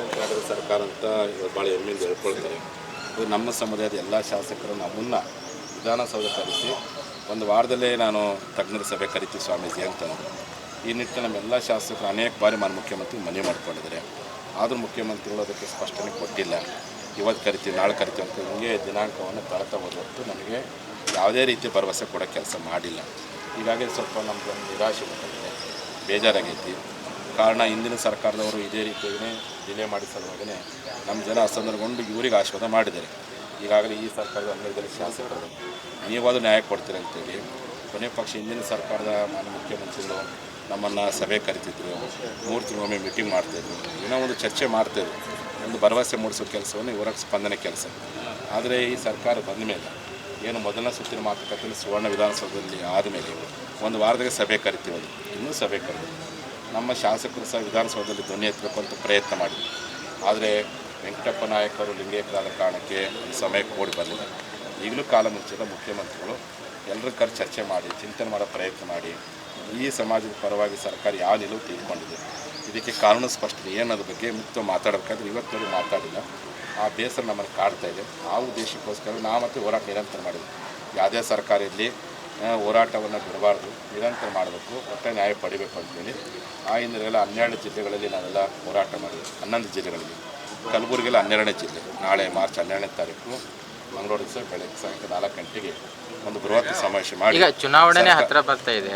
ಆಡಳಿತ ಸರ್ಕಾರ ಅಂತ ಇವತ್ತು ಭಾಳ ಹೆಮ್ಮೆಯಿಂದ ಹೇಳ್ಕೊಳ್ತಾರೆ. ಇದು ನಮ್ಮ ಸಮುದಾಯದ ಎಲ್ಲ ಶಾಸಕರು ನಮ್ಮನ್ನು ವಿಧಾನಸೌಧ ಕರೆಸಿ ಒಂದು ವಾರದಲ್ಲೇ ನಾನು ತಜ್ಞರ ಸಭೆ ಕರಿತೀವಿ ಸ್ವಾಮೀಜಿ ಅಂತಂದರು ಈ ನಿಟ್ಟಿನಲ್ಲಿ ನಮ್ಮೆಲ್ಲ ಶಾಸಕರು ಅನೇಕ ಬಾರಿ ಮಾನ್ಯ ಮುಖ್ಯಮಂತ್ರಿ ಮನವಿ ಮಾಡಿಕೊಂಡಿದ್ದಾರೆ. ಆದರೂ ಮುಖ್ಯಮಂತ್ರಿಗಳು ಅದಕ್ಕೆ ಸ್ಪಷ್ಟನೆ ಕೊಟ್ಟಿಲ್ಲ. ಇವತ್ತು ಕರಿತೀವಿ, ನಾಳೆ ಕರಿತೀವಿ ಅಂತ ಹಿಂಗೆ ದಿನಾಂಕವನ್ನು ತಳ್ತಾ ಹೊರತು ನಮಗೆ ಯಾವುದೇ ರೀತಿ ಭರವಸೆ ಕೊಡೋ ಕೆಲಸ ಮಾಡಿಲ್ಲ. ಹೀಗಾಗಿ ಸ್ವಲ್ಪ ನಮ್ಗೆ ನಿರಾಶೆ ಬೇಜಾರಾಗೈತಿ. ಕಾರಣ ಹಿಂದಿನ ಸರ್ಕಾರದವರು ಇದೇ ರೀತಿಯಾಗಿ ಡಿಲೇ ಸಲುವಾಗಿಯೇ ನಮ್ಮ ಜನ ಅಸಂದರ್ಗೊಂಡು ಇವರಿಗೆ ಆಶೀರ್ವಾದ ಮಾಡಿದ್ದಾರೆ. ಈಗಾಗಲೇ ಈ ಸರ್ಕಾರದ ಅಂಗಡಿಯಲ್ಲಿ ಶಾಸಕರು ನೀವಾದ ನ್ಯಾಯ ಕೊಡ್ತೀರಿ ಅಂತೇಳಿ ಕೊನೆ ಪಕ್ಷ ಹಿಂದಿನ ಸರ್ಕಾರದ ಮಾನ್ಯ ಮುಖ್ಯಮಂತ್ರಿಗಳು ನಮ್ಮನ್ನು ಸಭೆ ಕರಿತಿದ್ರು. ಮೂರು ತಿಂಗಳೊಮ್ಮೆ ಮೀಟಿಂಗ್ ಮಾಡ್ತಾಯಿದ್ರು ಏನೋ ಒಂದು ಚರ್ಚೆ ಮಾಡ್ತಾಯಿದ್ರು ಒಂದು ಭರವಸೆ ಮೂಡಿಸೋ ಕೆಲಸವನ್ನು ಇವರ ಸ್ಪಂದನೆ ಕೆಲಸ. ಆದರೆ ಈ ಸರ್ಕಾರ ಬಂದ ಮೇಲೆ, ಏನು ಮೊದಲನೇ ಸುತ್ತಿನ ಮಾತುಕತೆ ಸುವರ್ಣ ವಿಧಾನಸೌಧದಲ್ಲಿ ಆದಮೇಲೆ ಒಂದು ವಾರದಾಗ ಸಭೆ ಕರಿತೀವಿ. ಇನ್ನೂ ಸಭೆ ಕರೆದು ನಮ್ಮ ಶಾಸಕರು ಸಹ ವಿಧಾನಸೌಧದಲ್ಲಿ ಧ್ವನಿ ಎತ್ತಬೇಕು ಅಂತ ಪ್ರಯತ್ನ ಮಾಡಿದ್ವಿ. ಆದರೆ ವೆಂಕಟಪ್ಪ ನಾಯಕರು ಲಿಂಗೇಕರಾದ ಕಾರಣಕ್ಕೆ ಸಮಯಕ್ಕೆ ಓಡಿ ಬರಲಿಲ್ಲ. ಈಗಲೂ ಕಾಲ ಮುಂಚಿದ ಮುಖ್ಯಮಂತ್ರಿಗಳು ಎಲ್ಲರ ಕರೆ ಚರ್ಚೆ ಮಾಡಿ, ಚಿಂತನೆ ಮಾಡೋ ಪ್ರಯತ್ನ ಮಾಡಿ, ಈ ಸಮಾಜದ ಪರವಾಗಿ ಸರ್ಕಾರ ಯಾವ ನಿಲುವು ತೆಗೆದುಕೊಂಡಿದೆ, ಇದಕ್ಕೆ ಕಾನೂನು ಸ್ಪಷ್ಟ ಏನದ್ರ ಬಗ್ಗೆ ಮುಕ್ತ ಮಾತಾಡಬೇಕಾದ್ರೆ ಇವತ್ತವರೆಗೂ ಮಾತಾಡಿಲ್ಲ. ಆ ಬೇಸರ ನಮ್ಮನ್ನು ಕಾಡ್ತಾ ಇದೆ. ಆ ಉದ್ದೇಶಕ್ಕೋಸ್ಕರ ನಾವು ಮತ್ತೆ ಹೋರಾಟ ನಿರಂತರ ಮಾಡಿದ್ವಿ. ಯಾವುದೇ ಸರ್ಕಾರ ಇರಲಿ ಹೋರಾಟವನ್ನು ಬಿಡಬಾರ್ದು. ನಿರಂತರ ಮಾಡಬೇಕು. ಮತ್ತೆ ನ್ಯಾಯ ಪಡಿಬೇಕು ಅಂತೇಳಿ ಆ ಹಿಂದಿನೆಲ್ಲ ಹನ್ನೆರಡು ಜಿಲ್ಲೆಗಳಲ್ಲಿ ನಾವೆಲ್ಲ ಹೋರಾಟ ಮಾಡಿದ್ವಿ. ಹನ್ನೊಂದು ಜಿಲ್ಲೆಗಳಲ್ಲಿ. ಕಲಬುರಗಿಯಲ್ಲಿ ಹನ್ನೆರಡನೇ ಜಿಲ್ಲೆ. ನಾಳೆ ಮಾರ್ಚ್ ಹನ್ನೆರಡನೇ ತಾರೀಕು ಮಂಗಳೂರು ದಿವಸ ಬೆಳಗ್ಗೆ ಸಾಯಂಕಾಲ ನಾಲ್ಕು ಗಂಟೆಗೆ ಒಂದು ಬೃಹತ್ ಸಮಾವೇಶ ಮಾಡಿ ಈಗ ಚುನಾವಣೆ ಹತ್ರ ಬರ್ತಾ ಇದೆ.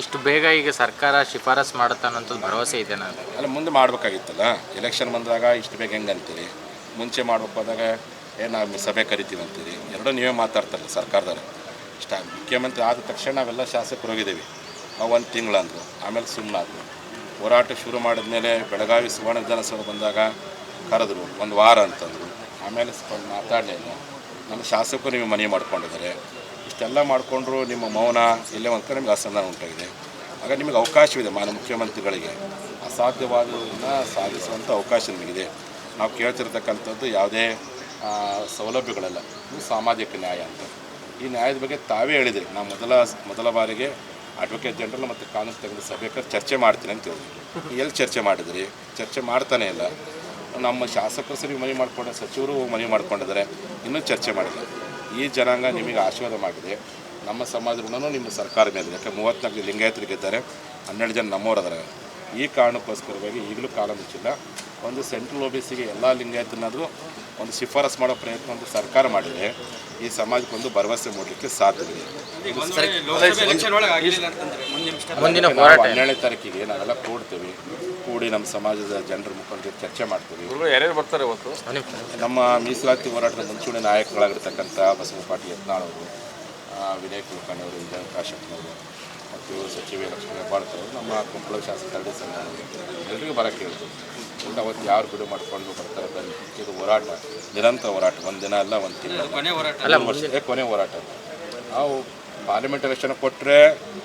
ಇಷ್ಟು ಬೇಗ ಈಗ ಸರ್ಕಾರ ಶಿಫಾರಸ್ ಮಾಡುತ್ತೆ ಅನ್ನೋಂಥದ್ದು ಭರವಸೆ ಇದೆ ನಾನು ಅಲ್ಲ ಮುಂದೆ ಮಾಡಬೇಕಾಗಿತ್ತಲ್ಲ? ಎಲೆಕ್ಷನ್ ಬಂದಾಗ ಇಷ್ಟು ಬೇಗ ಹೆಂಗೆ ಅಂತೀರಿ ಮುಂಚೆ ಮಾಡ್ಬೇಕು ಹೋದಾಗ ಏನು ನಾವು ಸಭೆ ಕರಿತೀವಿ ಅಂತೀರಿ ಎರಡೂ ನೀವೇ ಮಾತಾಡ್ತಾರೆ ಸರ್ಕಾರದವ್ರು. ಇಷ್ಟ ಮುಖ್ಯಮಂತ್ರಿ ಆದ ತಕ್ಷಣ ನಾವೆಲ್ಲ ಶಾಸಕರು ಹೋಗಿದ್ದೀವಿ. ಒಂದು ತಿಂಗಳಂದರು, ಆಮೇಲೆ ಸುಮ್ಮನಾದ್ರು ಹೋರಾಟ ಶುರು ಮಾಡಿದ ಮೇಲೆ ಬೆಳಗಾವಿ ಸುವರ್ಣ ವಿಧಾನಸೌಧ ಬಂದಾಗ ಕರೆದ್ರು, ಒಂದು ವಾರ ಅಂತಂದರು. ಆಮೇಲೆ ಸ್ವಲ್ಪ ಮಾತಾಡಲಿಲ್ಲ. ನಮ್ಮ ಶಾಸಕರು ನೀವು ಮನವಿ ಮಾಡ್ಕೊಂಡಿದ್ದಾರೆ. ಇಷ್ಟೆಲ್ಲ ಮಾಡಿಕೊಂಡ್ರು ನಿಮ್ಮ ಮೌನ, ಇಲ್ಲೇ ಒಂದು ಕಡೆ ನಿಮಗೆ ಅಸಮಾಧಾನ ಉಂಟಾಗಿದೆ. ಆಗ ನಿಮಗೆ ಅವಕಾಶವಿದೆ ಮಾನ್ಯ ಮುಖ್ಯಮಂತ್ರಿಗಳಿಗೆ. ಅಸಾಧ್ಯವಾದನ್ನು ಸಾಧಿಸುವಂಥ ಅವಕಾಶ ನಿಮಗಿದೆ. ನಾವು ಕೇಳ್ತಿರ್ತಕ್ಕಂಥದ್ದು ಯಾವುದೇ ಸೌಲಭ್ಯಗಳಲ್ಲ. ಇದು ಸಾಮಾಜಿಕ ನ್ಯಾಯ ಅಂತ. ಈ ನ್ಯಾಯದ ಬಗ್ಗೆ ತಾವೇ ಹೇಳಿದ್ರಿ. ನಾವು ಮೊದಲ ಮೊದಲ ಬಾರಿಗೆ ಅಡ್ವೊಕೇಟ್ ಜನರಲ್ ಮತ್ತು ಕಾನೂನು ತಜ್ಞರ ಸಭೆ ಚರ್ಚೆ ಮಾಡ್ತೀನಿ ಅಂತ ಹೇಳಿದ್ರು. ಎಲ್ಲಿ ಚರ್ಚೆ ಮಾಡಿದ್ರಿ? ಚರ್ಚೆ ಮಾಡ್ತಾನೆ ಇಲ್ಲ. ನಮ್ಮ ಶಾಸಕರು ಸರಿ ಮನವಿ ಮಾಡಿಕೊಂಡ ಸಚಿವರು ಮನವಿ ಮಾಡ್ಕೊಂಡಿದ್ದಾರೆ. ಇನ್ನೂ ಚರ್ಚೆ ಮಾಡಿಲ್ಲ. ಈ ಜನಾಂಗ ನಿಮಗೆ ಆಶೀರ್ವಾದ ಮಾಡಿದೆ. ನಮ್ಮ ಸಮಾಜ ಋಣನೂ ನಿಮ್ಮ ಸರ್ಕಾರ ಮೇಲೆ ಯಾಕೆ ಮೂವತ್ತ್ನಾಲ್ಕು ಲಿಂಗಾಯತರಿಗಿದ್ದಾರೆ ಹನ್ನೆರಡು ಜನ ನಮ್ಮವರದಾರೆ. ಈ ಕಾರಣಕ್ಕೋಸ್ಕರವಾಗಿ ಈಗಲೂ ಕಾಲ ಮುಚ್ಚಿಲ್ಲ. ಒಂದು ಸೆಂಟ್ರಲ್ ಒ ಬಿ ಸಿಗೆ ಎಲ್ಲ ಲಿಂಗಾಯತನಾದರೂ ಒಂದು ಶಿಫಾರಸು ಮಾಡೋ ಪ್ರಯತ್ನ ಒಂದು ಸರ್ಕಾರ ಮಾಡಿದೆ. ಈ ಸಮಾಜಕ್ಕೆ ಒಂದು ಭರವಸೆ ಮೂಡಲಿಕ್ಕೆ ಸಾಧ್ಯವಿದೆ ಹನ್ನೆರಡನೇ ತಾರೀಕಿಗೆ ನಾವೆಲ್ಲ ಕೂಡ್ತೀವಿ. ಕೂಡಿ ನಮ್ಮ ಸಮಾಜದ ಜನರ ಮುಖಾಂತರ ಚರ್ಚೆ ಮಾಡ್ತೀವಿ. ಯಾರ್ಯಾರು ಬರ್ತಾರೆ ಇವತ್ತು? ನಮ್ಮ ಮೀಸಲಾತಿ ಹೋರಾಟದ ಮುಂಚೂಣಿ ನಾಯಕರಾಗಿರ್ತಕ್ಕಂಥ ಬಸವ ಪಾಟೀಲ್ ಯತ್ನಾಳ್ ಅವರು ವಿನಯ್ ಕುಲಕರ್ಣಿ ಅವರು ವಿಜಯ ಕಾಶಪ್ಪನವರು ಮತ್ತು ಸಚಿವ ಲಕ್ಷ್ಮೀ ಹೆಬ್ಬಾಳ್ತವರು ಅವರು ನಮ್ಮ ಕುಂಬಳ ಶಾಸಕ ಕರಡಿ ಸಂಘ ಎಲ್ರಿಗೂ ಬರೋಕ್ಕೆ ಹೇಳ್ತು ಎಲ್ಲ ಅವತ್ತು ಯಾರು ಬಿಡು ಮಾಡ್ಕೊಂಡು ಬರ್ತಾರೆ ಬನ್ನಿ. ಇದು ಹೋರಾಟ ನಿರಂತರ ಹೋರಾಟ. ಒಂದು ದಿನ ಅಲ್ಲ ಒಂದು ತಿಂಗಳು. ಅಲ್ಲ ಹೋರಾಟ ಕೊನೆ ಹೋರಾಟ. ನಾವು ಪಾರ್ಲಿಮೆಂಟ್ ಎಲೆಕ್ಷನ್ ಕೊಟ್ಟರೆ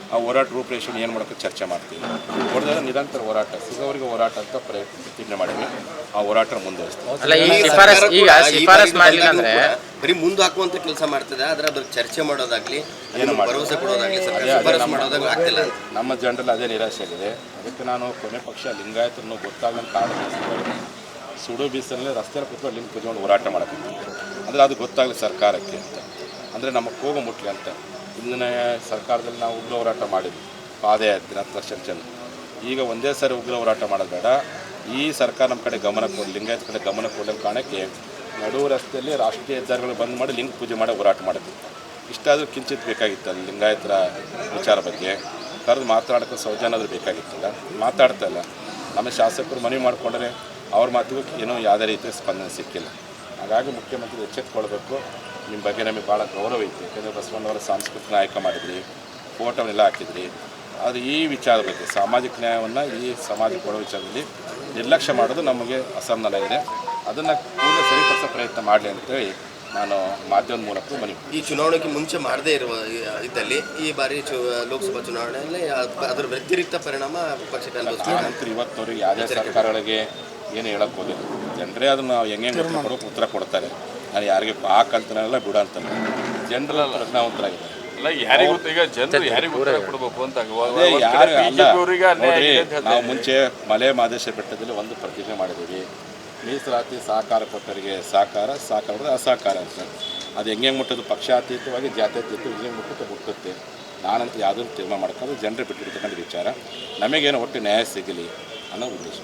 ಆ ಹೋರಾಟ ರೂಪರೇಷನ್ ಏನು ಮಾಡೋಕ್ಕೆ ಚರ್ಚೆ ಮಾಡ್ತೀವಿ? ಕೊಡದಾಗ ನಿರಂತರ ಹೋರಾಟ ಸಿಗೋರಿಗೆ ಹೋರಾಟ ಅಂತ ಪ್ರಯತ್ನ ಮಾಡಿದ್ವಿ. ಆ ಹೋರಾಟ ಮುಂದುವರಿಸ್ತೀವಿ. ಬರೀ ಮುಂದೆ ಹಾಕುವಂತ ಕೆಲಸ ಮಾಡ್ತದೆ ಆದ್ರೆ ಅದ್ರ ಚರ್ಚೆ ಮಾಡೋದಾಗ್ಲಿ ಏನು ಭರವಸೆ ಕೊಡೋದಾಗ್ಲಿ ನಮ್ಮ- ಜನರಲ್ಲಿ ಅದೇ ನಿರಾಶೆ ಆಗಿದೆ ಅದಕ್ಕೆ ನಾನು ಕೊನೆ ಪಕ್ಷ ಲಿಂಗಾಯತರನ್ನು ಗೊತ್ತಾಗಂತ ಕಾರಣ ಸುಡು ಬೀಸಲ್ಲೇ ರಸ್ತೆಯಲ್ಲಿ ಕೂತ್ಕೊಂಡು ಲಿಂಕ್ ಕುತ್ಕೊಂಡು ಹೋರಾಟ ಮಾಡಬೇಕು ಅಂದರೆ ಅದು ಗೊತ್ತಾಗಲಿ ಸರ್ಕಾರಕ್ಕೆ ಅಂತ. ಅಂದರೆ ನಮ್ಮ ಹೋಗೋ ಮುಟ್ಲಿ ಅಂತ. ಇಂದಿನ ಸರ್ಕಾರದಲ್ಲಿ ನಾವು ಉಗ್ರ ಹೋರಾಟ ಮಾಡಿದ್ವಿ. ಪಾದಯಾತ್ರೆ, ಹತ್ತು ಲಕ್ಷ ಜನ ಈಗ ಒಂದೇ ಸಾರಿ ಉಗ್ರ ಹೋರಾಟ ಮಾಡೋದು ಬೇಡ. ಈ ಸರ್ಕಾರ ನಮ್ಮ ಕಡೆ ಗಮನ ಕೊಡಿ, ಲಿಂಗಾಯತ ಕಡೆ ಗಮನ ಕೊಡೋ ಕಾರಣಕ್ಕೆ ನಡು ರಸ್ತೆಯಲ್ಲಿ ರಾಷ್ಟ್ರೀಯ ಹೆದ್ದಾರಿಗಳು ಬಂದ್ ಮಾಡಿ ಲಿಂಗ ಪೂಜೆ ಮಾಡಿ ಹೋರಾಟ ಮಾಡಿದ್ವಿ. ಇಷ್ಟಾದರೂ ಕಿಂಚಿತ್ ಬೇಕಾಗಿತ್ತು ಅಲ್ಲಿ ಲಿಂಗಾಯತರ ವಿಚಾರ ಬಗ್ಗೆ? ಕರೆದು ಮಾತಾಡೋಕೆ ಸೌಜನ್ಯಾದರೂ ಬೇಕಾಗಿತ್ತಲ್ಲ? ಮಾತಾಡ್ತಾ ಇಲ್ಲ. ನಮ್ಮ ಶಾಸಕರು ಮನವಿ ಮಾಡಿಕೊಂಡ್ರೆ ಅವ್ರ ಮಾತಿಗೂ ಏನೋ ಯಾವುದೇ ರೀತಿಯ ಸ್ಪಂದನೆ ಸಿಕ್ಕಿಲ್ಲ. ಹಾಗಾಗಿ ಮುಖ್ಯಮಂತ್ರಿ ಎಚ್ಚೆತ್ಕೊಳ್ಬೇಕು. ನಿಮ್ಮ ಬಗ್ಗೆ ನಮಗೆ ಭಾಳ ಗೌರವ ಐತಿ. ಯಾಕೆಂದರೆ ಬಸವಣ್ಣವರ ಸಾಂಸ್ಕೃತಿಕ ನಾಯಕ ಮಾಡಿದ್ರಿ ಫೋಟೋನೆಲ್ಲ ಹಾಕಿದ್ರಿ. ಆದರೆ ಈ ವಿಚಾರ ಬಗ್ಗೆ ಸಾಮಾಜಿಕ ನ್ಯಾಯವನ್ನು ಈ ಸಮಾಜ ಕೊಡೋ ವಿಚಾರದಲ್ಲಿ ನಿರ್ಲಕ್ಷ್ಯ ಮಾಡೋದು ನಮಗೆ ಅಸಮಾಧಾನ ಇದೆ. ಅದನ್ನು ಕೂಡ ಸರಿಪಡಿಸೋ ಪ್ರಯತ್ನ ಮಾಡಲಿ ಅಂತೇಳಿ ನಾನು ಮಾಧ್ಯಮದ ಮೂಲಕ ಮನವಿ ಈ ಚುನಾವಣೆಗೆ ಮುಂಚೆ ಮಾಡದೇ ಇರುವ ಇದ್ದಲ್ಲಿ ಈ ಬಾರಿ ಚು ಲೋಕಸಭಾ ಚುನಾವಣೆಯಲ್ಲಿ ಅದರ ವ್ಯತಿರಿಕ್ತ ಪರಿಣಾಮ ಪಕ್ಷಕ್ಕೆ ಇವತ್ತವರೆಗೆ ಯಾವುದೇ ಸರ್ಕಾರಗಳಿಗೆ ಏನು ಹೇಳಕ್ಕೆ ಹೋದಿಲ್ಲ. ಜನರೇ ಅದನ್ನು ಹೆಂಗೆ ಉತ್ತರ ಕೊಡೋಕೆ ಉತ್ತರ ಕೊಡ್ತಾರೆ. ನಾನು ಯಾರಿಗೆ ಪಾಕ್ ಅಂತಾನಲ್ಲ ಬಿಡು ಅಂತಾನೆ. ಜನರಲ್ಲ ಪ್ರಜ್ಞಾವಂತರಾಗಿದ್ದಾರೆ ಅಲ್ಲ ಯಾರಿಗೂ ಈಗ ಜನರು ಯಾರಿಗೂ ಉತ್ತರ ಕೊಡಬೇಕು ಅಂತ ಯಾರು ಆಗಿದೆ ನಾವು ಮುಂಚೆ ಮಲೆ ಮಾದೇಶ್ವರ ಬೆಟ್ಟದಲ್ಲಿ ಒಂದು ಪ್ರತಿಜ್ಞೆ ಮಾಡಿದ್ದೀವಿ. ಮೀಸಲಾತಿ ಸಹಕಾರ ಕೊಟ್ಟರಿಗೆ ಸಹಕಾರ ಸಹಕಾರ ಕೊಟ್ಟರೆ ಅಸಹಕಾರ ಅಂತ. ಅದು ಹೆಂಗೆ ಮುಟ್ಟೋದು ಪಕ್ಷಾತೀತವಾಗಿ ಜಾತ್ಯತೀತ ಹೆಂಗೆ ಮುಟ್ಟುತ್ತೆ ಮುಟ್ಟುತ್ತೆ. ನಾನಂತೂ ಯಾವುದನ್ನು ತೀರ್ಮಾನ ಮಾಡ್ಕೊಂಡು ಜನರು ಬಿಟ್ಟಿರ್ತಕ್ಕಂಥ ವಿಚಾರ. ನಮಗೇನು ಒಟ್ಟು ನ್ಯಾಯ ಸಿಗಲಿ ಅನ್ನೋ ಉದ್ದೇಶ.